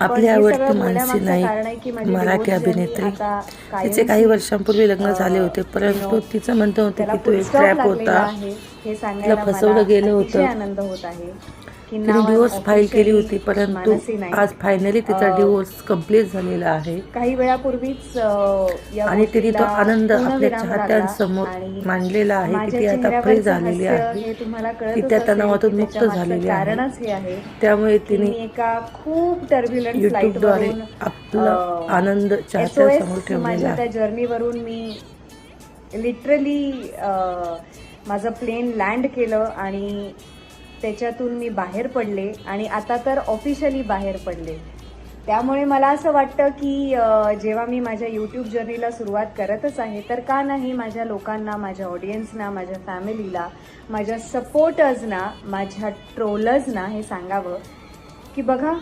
आपली आवडती मानसी नाईक माझी मराठी अभिनेत्री तिचे काही वर्षांपूर्वी लग्न झाले होते परंतु तिचं म्हणणं होतं की तो एक ट्रॅप होता. हे सांगायला फसवलं गेलं होतं. तिने डिवोर्स फाईल केली होती परंतु. आज फायनली तिचा डिवोर्स कंप्लीट झालेला आहे. काही वेळापूर्वीच आणि तिने तो आनंद आपल्या चाहत्यांसमोर मांडलेला आहे की ती आता फ्री झालेली आहे. ती त्या तणावातून मुक्त झालेली आहे. हे त्यामुळे तिने खूप टर्ब्युलंट युट्यूबद्वारे आपला आनंद चाहत्यांसमोर ठेवलेला आहे. जर्नीवरून मी लिटरली माझं प्लेन लँड केलं आणि त्याच्यातून मी बाहेर पडले आणि आता तर ऑफिशियली बाहेर पडले. त्यामुळे मला असं वाटतं की जेव्हा मी माझ्या यूट्यूब जर्नीला सुरुवात करतच आहे तर का नाही माझ्या लोकांना माझ्या ऑडियन्सना माझ्या फॅमिलीला माझ्या सपोर्टर्सना माझ्या ट्रोलर्सना हे सांगावं की बघा